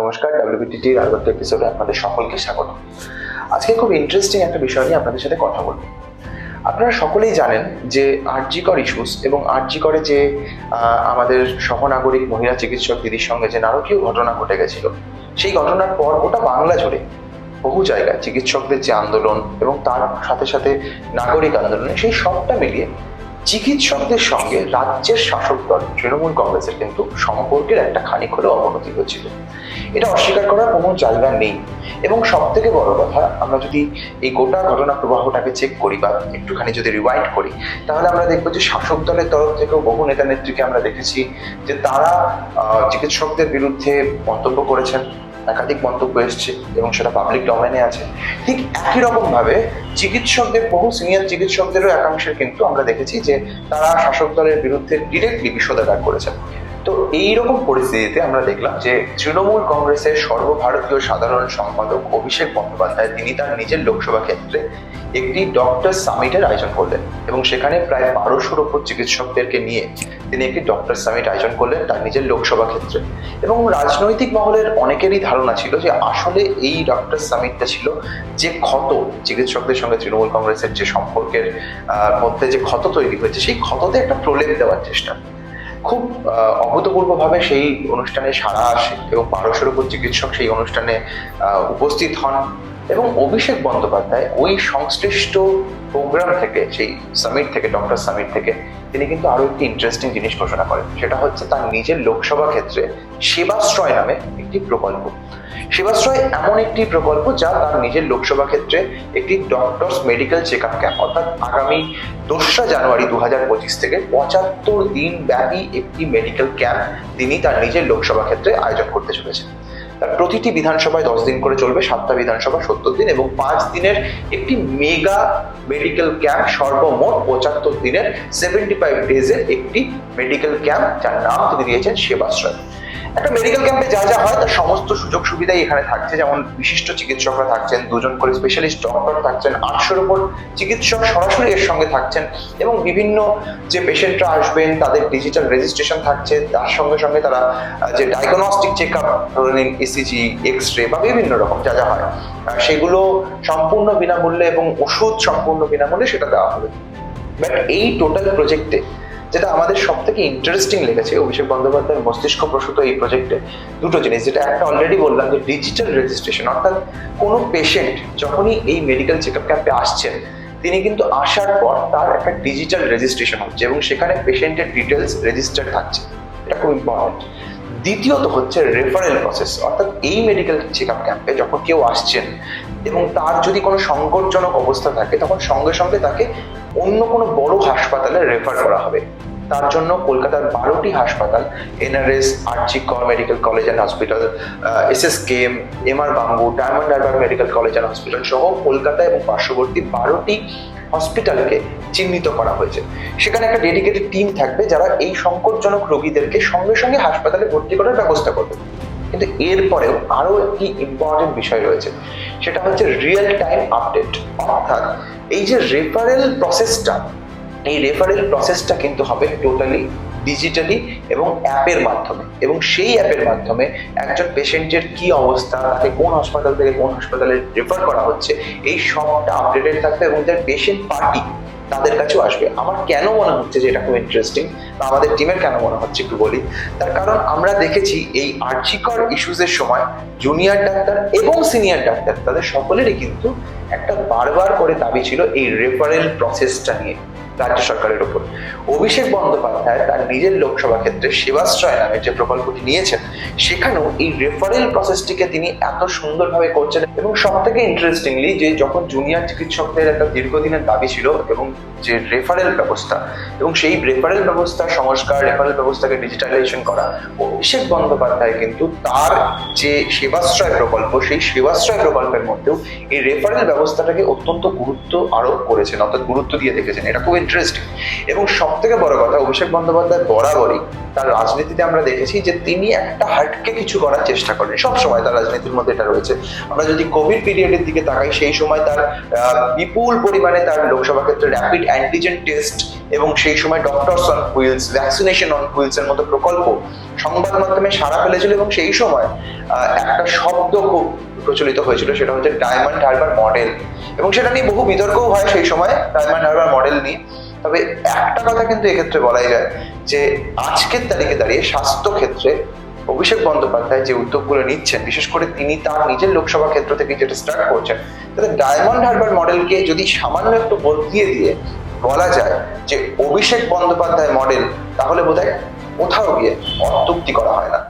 নমস্কার ডাব্লিউবিটিটির আগত এপিসোডে আপনাদের সকলকে স্বাগত। আজকে খুব ইন্টারেস্টিং একটা বিষয় নিয়ে আপনাদের সাথে কথা বলব। আপনারা সকলেই জানেন যে আরজিকর ইস্যুস এবং আরজিকরে যে আমাদের সহনাগরিক মহিলা চিকিৎসক দিদির সঙ্গে যে নারকীয় ঘটনা ঘটে গেছিল, সেই ঘটনার পর ওটা বাংলা জুড়ে বহু জায়গায় চিকিৎসকদের যে আন্দোলন এবং তার সাথে সাথে নাগরিক আন্দোলন সেই সবটা মিলিয়ে চিকিৎসকদের সঙ্গে রাজ্যের শাসক দল, তৃণমূল কংগ্রেসের কিন্তু সম্পর্কের একটা খানিক হলেও অবনতি হয়েছিল। এটা অস্বীকার করার কোনো জায়গা নেই। এবং সব থেকে বড় কথা, আমরা যদি এই গোটা ঘটনা প্রবাহটাকে চেক করি বা একটুখানি যদি রিওয়াইন্ড করি, তাহলে আমরা দেখব যে শাসক দলের তরফ থেকেও বহু নেতা নেত্রীকে আমরা দেখেছি যে তারা চিকিৎসকদের বিরুদ্ধে মন্তব্য করেছেন। একাধিক মন্তব্য এসছে এবং সেটা পাবলিক ডোমেনে আছে। ঠিক একই রকম ভাবে চিকিৎসকদের, বহু সিনিয়র চিকিৎসকদেরও একাংশের কিন্তু আমরা দেখেছি যে তারা শাসক দলের বিরুদ্ধে ডিরেক্টলি বিষোদাগার করেছেন। তো এই রকম পরিস্থিতিতে আমরা দেখলাম যে তৃণমূল কংগ্রেসের সর্বভারতীয় সাধারণ সম্পাদক অভিষেক বন্দ্যোপাধ্যায়, তিনি তার নিজের লোকসভা ক্ষেত্রে একটি ডক্টর সামিটের আয়োজন করলেন এবং সেখানে প্রায় বারোশোর ওপর চিকিৎসকদেরকে নিয়ে তিনি একটি ডক্টর সামিট আয়োজন করলেন তার নিজের লোকসভা ক্ষেত্রে। এবং রাজনৈতিক মহলের অনেকেরই ধারণা ছিল যে আসলে এই ডক্টর সামিটটা ছিল যে ক্ষত, চিকিৎসকদের সঙ্গে তৃণমূল কংগ্রেসের যে সম্পর্কের মধ্যে যে ক্ষত তৈরি হয়েছে, সেই ক্ষততে একটা প্রলেপ দেওয়ার চেষ্টা। খুব অভূতপূর্বভাবে সেই অনুষ্ঠানে সারা আসে এবং বারোশোর উপর চিকিৎসক সেই অনুষ্ঠানে উপস্থিত হন। এবং অভিষেক বন্দ্যোপাধ্যায় ওই সংশ্লিষ্ট প্রোগ্রাম থেকে, সেই সামিট থেকে ডক্টর সামিট থেকে, তিনি কিন্তু আরও একটি ইন্টারেস্টিং জিনিস ঘোষণা করেন। সেটা হচ্ছে তার নিজের লোকসভা ক্ষেত্রে সেবাশ্রয় নামে একটি প্রকল্প। সেবাশ্রয় এমন একটি প্রকল্প যা তার নিজের লোকসভা ক্ষেত্রে একটি doctors medical check up camp অর্থাৎ আগামী দোসরা জানুয়ারি দু হাজার পঁচিশ থেকে পঁচাত্তর দিন ব্যাপী একটি মেডিকেল ক্যাম্প তিনি তার নিজের লোকসভা ক্ষেত্রে আয়োজন করতে চলেছেন। প্রতিটি বিধানসভায় দশ দিন করে চলবে, সাতটা বিধানসভা, সত্তর দিন এবং পাঁচ দিনের একটি মেগা মেডিকেল ক্যাম্প সর্বমোট পঁচাত্তর দিনের সেভেন্টি ফাইভ ডেজের একটি মেডিকেল ক্যাম্প যার নাম তিনি দিয়েছেন সেবাশ্রয়। একটা মেডিকেল ক্যাম্পে যা যা হয়, তার সমস্ত সুযোগ সুবিধাই এখানে থাকছে। যেমন বিশিষ্ট চিকিৎসকরা থাকছেন, দুজন করে স্পেশালিস্ট ডক্টর থাকছেন, আটশোর উপর চিকিৎসক সরাসরি এর সঙ্গে থাকছেন এবং বিভিন্ন যে পেশেন্টরা আসবেন, তাদের ডিজিটাল রেজিস্ট্রেশন থাকছে। তার সঙ্গে সঙ্গে তারা যে ডায়াগনস্টিক চেক আপ ধরে নিন ইসিজি এক্স রে বা বিভিন্ন রকম যা যা হয় সেগুলো সম্পূর্ণ বিনামূল্যে এবং ওষুধ সম্পূর্ণ বিনামূল্যে সেটা দেওয়া হবে। বাট এই টোটাল প্রজেক্টে যেটা আমাদের সব থেকে ইন্টারেস্টিং লেগেছে, অভিষেক বন্দ্যোপাধ্যায়ের মস্তিষ্ক প্রসূত এই প্রজেক্টে দুটো জিনিস, যেটা একটা অলরেডি বললাম যে ডিজিটাল রেজিস্ট্রেশন অর্থাৎ কোনো পেশেন্ট যখনই এই মেডিকেল চেক আপ ক্যাম্পে আসছেন, তিনি কিন্তু আসার পর তার একটা ডিজিটাল রেজিস্ট্রেশন হচ্ছে এবং সেখানে পেশেন্টের ডিটেলস রেজিস্টার থাকছে। এটা খুব ইম্পর্টেন্ট দ্বিতীয়ত হচ্ছে রেফারেল প্রসেস অর্থাৎ এই মেডিকেল চেক আপ ক্যাম্পে যখন কেউ আসছেন এবং তার যদি কোনো সংকটজনক অবস্থা থাকে, তখন সঙ্গে সঙ্গে তাকে অন্য কোনো বড় হাসপাতালে রেফার করা হবে। তার জন্য কলকাতার বারোটি হাসপাতাল NRS R G Kar medical college and hospital S S K M M R Bangur Diamond Harbour medical college and hospital সহ কলকাতা এবং পার্শ্ববর্তী বারোটি হসপিটালকে চিহ্নিত করা হয়েছে। সেখানে একটা ডেডিকেটেড টিম থাকবে যারা এই সংকটজনক রোগীদেরকে সঙ্গে সঙ্গে হাসপাতালে ভর্তি করার ব্যবস্থা করবে। কিন্তু এরপরেও আরও একটি ইম্পর্টেন্ট বিষয় রয়েছে। সেটা হচ্ছে রিয়েল টাইম আপডেট অর্থাৎ এই যে রেফারেল প্রসেসটা এই রেফারেল প্রসেসটা কিন্তু হবে টোটালি ডিজিটালি এবং অ্যাপের মাধ্যমে। এবং সেই অ্যাপের মাধ্যমে একজন পেশেন্টের কি অবস্থা, তাকে কোন হাসপাতাল থেকে কোন হাসপাতালে রেফার করা হচ্ছে, এই সবটা আপডেটেড থাকবে এবং যার পেশেন্ট পার্টি তাদের কাছেও আসবে। আমার কেন মনে হচ্ছে যে এটা খুব ইন্টারেস্টিং বা আমাদের টিমের কেন মনে হচ্ছে একটু বলি? তার কারণ আমরা দেখেছি এই আর্চিকর ইস্যুজের সময় জুনিয়র ডাক্তার এবং সিনিয়র ডাক্তার, তাদের সকলেরই কিন্তু একটা বারবার করে দাবি ছিল এই রেফারেল প্রসেসটা নিয়ে রাজ্য সরকারের উপর অভিষেক বন্দ্যোপাধ্যায় তার নিজের লোকসভা ক্ষেত্রে সেবাশ্রয় নামে যে প্রকল্পটি নিয়েছেন সেখানেও এই রেফারেল প্রসেসটিকে তিনি এত সুন্দরভাবে করছেন এবং সব থেকে ইন্টারেস্টিংলি যে যখন জুনিয়র চিকিৎসকদের একটা দীর্ঘদিনের দাবি ছিল এবং যে রেফারেল ব্যবস্থা এবং সেই রেফারেল ব্যবস্থা সংস্কার রেফারেল ব্যবস্থাকে ডিজিটালাইজেশন করা, অভিষেক বন্দ্যোপাধ্যায় কিন্তু তার যে সেবাশ্রয় প্রকল্প, সেই সেবাশ্রয় প্রকল্পের মধ্যেও এই রেফারেল ব্যবস্থাটাকে অত্যন্ত গুরুত্ব আরোপ করেছেন, অর্থাৎ গুরুত্ব দিয়ে দেখেছেন। এটা খুব ইন্টারেস্টিং এবং সব থেকে বড় কথা, অভিষেক বন্দ্যোপাধ্যায় বরাবরই তার রাজনীতিতে আমরা দেখেছি যে তিনি একটা হার্টকে কিছু করার চেষ্টা করেন সব সময় তার রাজনীতির মধ্যে এটা রয়েছে। আমরা যদি কোভিড পিরিয়ডের দিকে তাকাই, সেই সময় তার বিপুল পরিমাণে তার লোকসভা ক্ষেত্রে র্যাপিড অ্যান্টিজেন টেস্ট এবং সেই সময় doctors on wheels vaccination on wheels এর মতো প্রকল্প সংবাদ মাধ্যমে সারা ফেলেছিল এবং সেই সময় একটা শব্দ খুব প্রচলিত হয়েছিল, সেটা হচ্ছে ডায়মন্ড হারবার মডেল। এবং সেটা নিয়ে বহু বিতর্কও হয় সেই সময় ডায়মন্ড হারবার মডেল নিয়ে। তবে একটা কথা কিন্তু এক্ষেত্রে বলাই যায় যে, আজকের তারিখে দাঁড়িয়ে স্বাস্থ্য ক্ষেত্রে অভিষেক বন্দ্যোপাধ্যায় যে উদ্যোগগুলো নিচ্ছেন, বিশেষ করে তিনি তার নিজের লোকসভা ক্ষেত্র থেকে যেটা স্টার্ট করছেন, তাতে ডায়মন্ড হারবার মডেলকে যদি সামান্য একটু বদলিয়ে দিয়ে বলা যায় যে অভিষেক বন্দ্যোপাধ্যায় মডেল তাহলে বোধহয় কোথাও গিয়ে অত্যুক্তি করা হয় না।